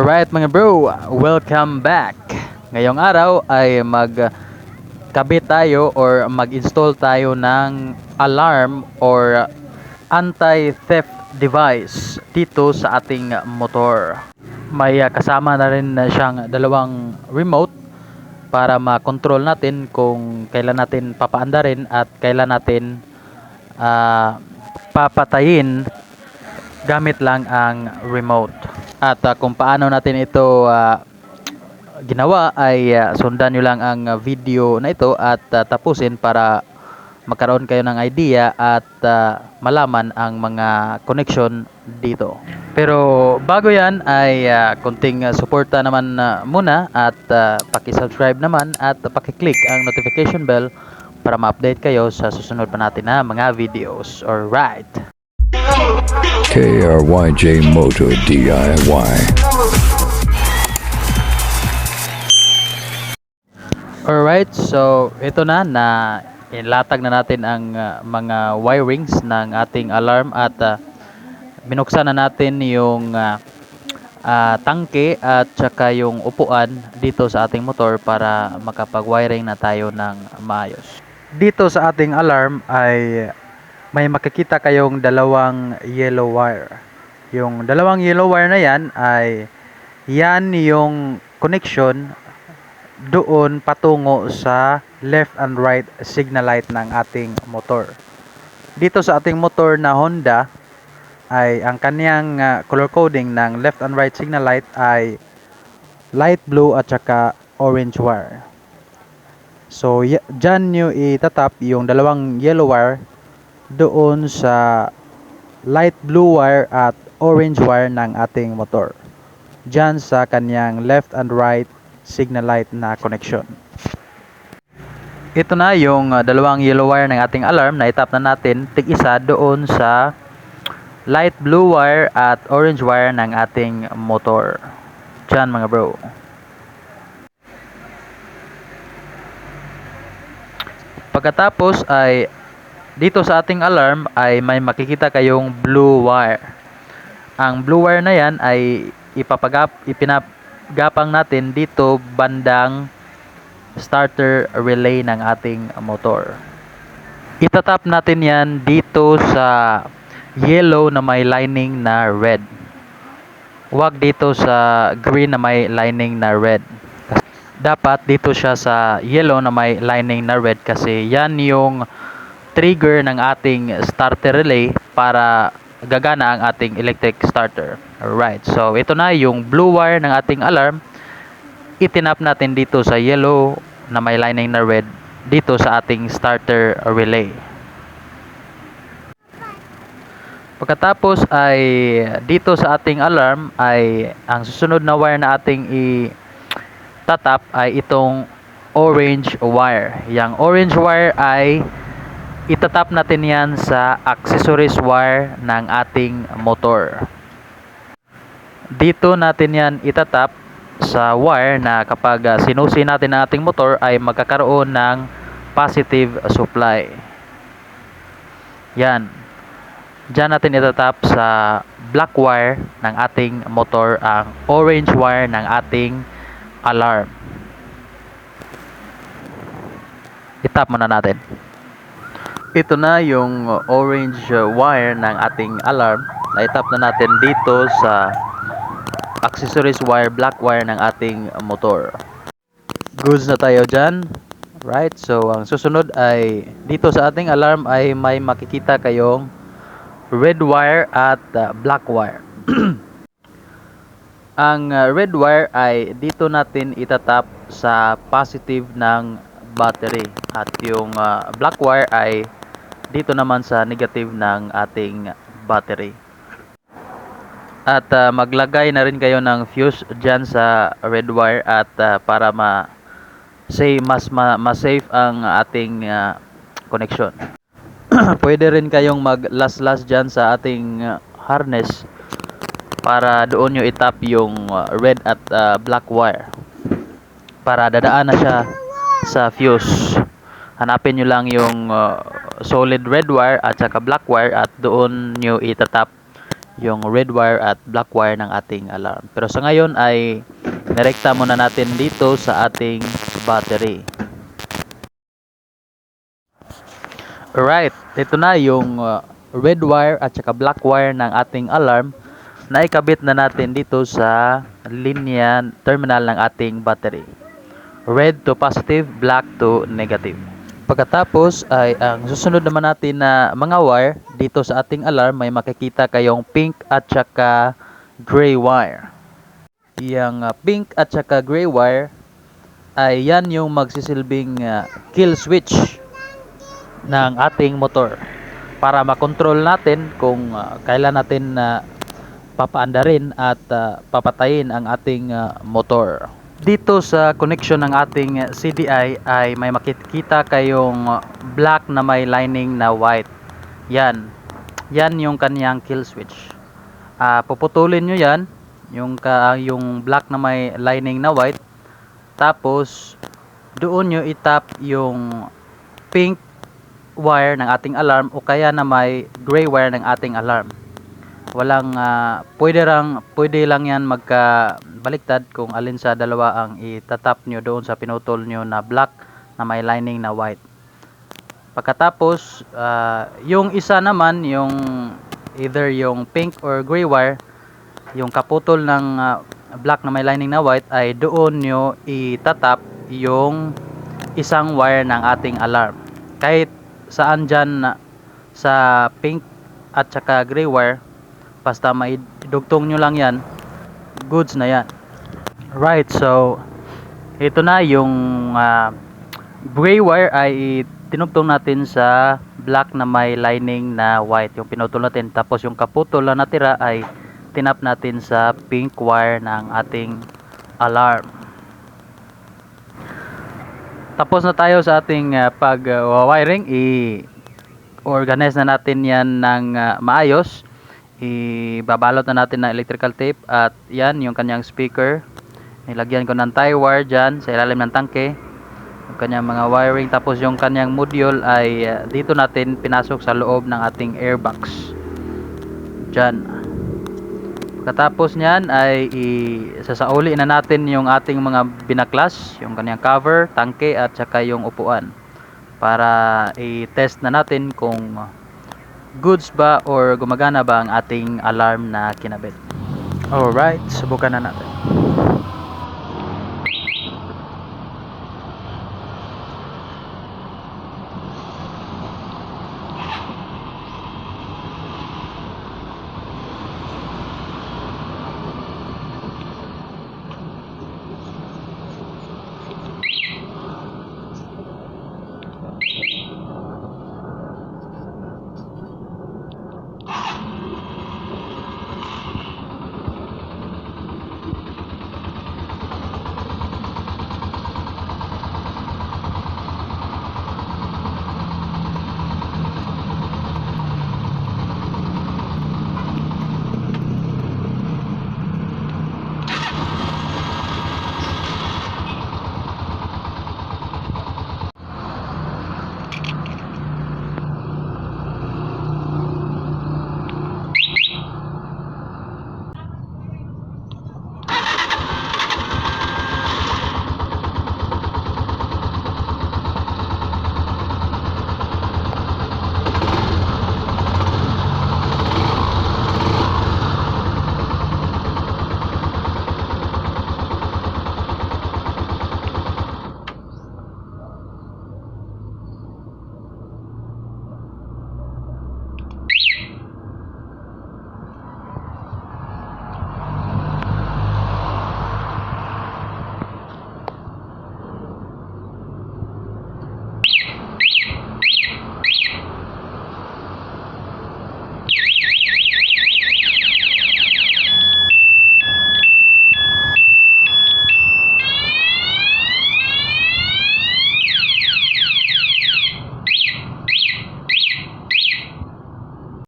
Alright mga bro, welcome back. Ngayong araw ay magkabit tayo or mag-install tayo ng alarm or anti-theft device dito sa ating motor. May uh, kasama na rin siyang dalawang remote para ma-control natin kung kailan natin papaandarin at kailan natin ah, papatayin gamit lang ang remote. At ah, kung paano natin ito ah, ginawa ay ah, sundan nyo lang ang video na ito at ah, tapusin para magkaroon kayo ng idea at ah, malaman ang mga connection dito. Pero bago yan ay konting ah, suporta naman ah, muna at ah, paki-subscribe naman at paki-click ang notification bell para ma-update kayo sa susunod pa natin na mga videos. Alright! KRYJ Moto DIY. Alright, so ito na na ilatag na natin ang uh, mga wirings ng ating alarm at uh, binuksan na natin yung uh, uh, tangke at saka yung upuan dito sa ating motor para makapag-wiring na tayo ng maayos. Dito sa ating alarm ay may makikita kayong dalawang yellow wire. Yung dalawang yellow wire na yan ay yan yung connection doon patungo sa left and right signal light ng ating motor. Dito sa ating motor na Honda ay ang kaniyang ah, color coding ng left and right signal light ay light blue at saka orange wire. So, dyan nyo itatap yung dalawang yellow wire doon sa light blue wire at orange wire ng ating motor. Dyan sa kanyang left and right signal light na connection. Ito na yung uh, dalawang yellow wire ng ating alarm na itap na natin tig-isa doon sa light blue wire at orange wire ng ating motor. Dyan mga bro. Pagkatapos ay dito sa ating alarm ay may makikita kayong blue wire. Ang blue wire na yan ay ipapagap ipinagapang natin dito bandang starter relay ng ating motor. Itatap natin yan dito sa yellow na may lining na red. Huwag dito sa green na may lining na red. Dapat dito siya sa yellow na may lining na red kasi yan yung trigger ng ating starter relay para gagana ang ating electric starter. Alright, so ito na yung blue wire ng ating alarm. Itinap natin dito sa yellow na may lining na red dito sa ating starter relay. Pagkatapos ay dito sa ating alarm ay ang susunod na wire na ating i tatap ay itong orange wire. Yang orange wire ay itatap natin yan sa accessories wire ng ating motor. Dito natin yan itatap sa wire na kapag ah, sinusi natin ang ating motor ay magkakaroon ng positive supply. Yan. Diyan natin itatap sa black wire ng ating motor ang orange wire ng ating alarm. Itap muna natin. Ito na yung orange uh, wire ng ating alarm. Na-tap na natin dito sa accessories wire, black wire ng ating motor. Goods na tayo dyan. Right, so ang susunod ay dito sa ating alarm ay may makikita kayong red wire at uh, black wire. ang uh, red wire ay dito natin itatap sa positive ng battery at yung uh, black wire ay dito naman sa negative ng ating battery. At uh, maglagay na rin kayo ng fuse dyan sa red wire at uh, para ma say mas ma, ma-safe ang ating uh, connection. Pwede rin kayong mag-las-las dyan sa ating harness para doon nyo itap yung red at uh, black wire para dadaan na siya sa fuse hanapin nyo lang yung uh, solid red wire at saka black wire at doon nyo itatap yung red wire at black wire ng ating alarm. Pero sa ngayon ay direkta muna natin dito sa ating battery. Alright, ito na yung uh, red wire at saka black wire ng ating alarm na ikabit na natin dito sa linya terminal ng ating battery. Red to positive, black to negative. Pagkatapos ay ang susunod naman natin na mga wire dito sa ating alarm may makikita kayong pink at saka gray wire. Yang uh, pink at saka gray wire ay yan yung magsisilbing uh, kill switch ng ating motor para makontrol natin kung uh, kailan natin na papaandarin at uh, papatayin ang ating uh, motor. Dito sa connection ng ating uh, CDI ay may makikita kayong uh, black na may lining na white. Yan. Yan yung kanyang kill switch. Ah, puputulin nyo yan, yung, ka, yung black na may lining na white. Tapos, doon nyo itap yung pink wire ng ating alarm o kaya na may gray wire ng ating alarm. Walang ah, pwede lang pwede lang 'yan magkabaliktad kung alin sa dalawa ang itatap nyo doon sa pinutol nyo na black na may lining na white. Pagkatapos, ah, yung isa naman yung either yung pink or gray wire, yung kaputol ng ah, black na may lining na white ay doon nyo itatap yung isang wire ng ating alarm. Kahit saan dyan na- sa pink at saka gray wire, basta maidugtong nyo lang yan, goods na yan. Right, so ito na yung ah, gray wire ay tinugtong natin sa black na may lining na white yung pinutol natin. Tapos yung kaputol na natira ay tinap natin sa pink wire ng ating alarm. Tapos na tayo sa ating ah, pag ah, wiring i organize na natin yan ng ah, maayos ibabalot na natin ng electrical tape at yan yung kanyang speaker. Nilagyan ko ng tie wire dyan sa ilalim ng tangke. Yung kanyang mga wiring. Tapos yung kanyang module ay ah, dito natin pinasok sa loob ng ating airbox. Dyan. Pagkatapos nyan ay sasauli na natin yung ating mga binaklas yung kanyang cover, tangke at saka yung upuan. Para i-test na natin kung goods ba or gumagana ba ang ating alarm na kinabit? Alright, subukan na natin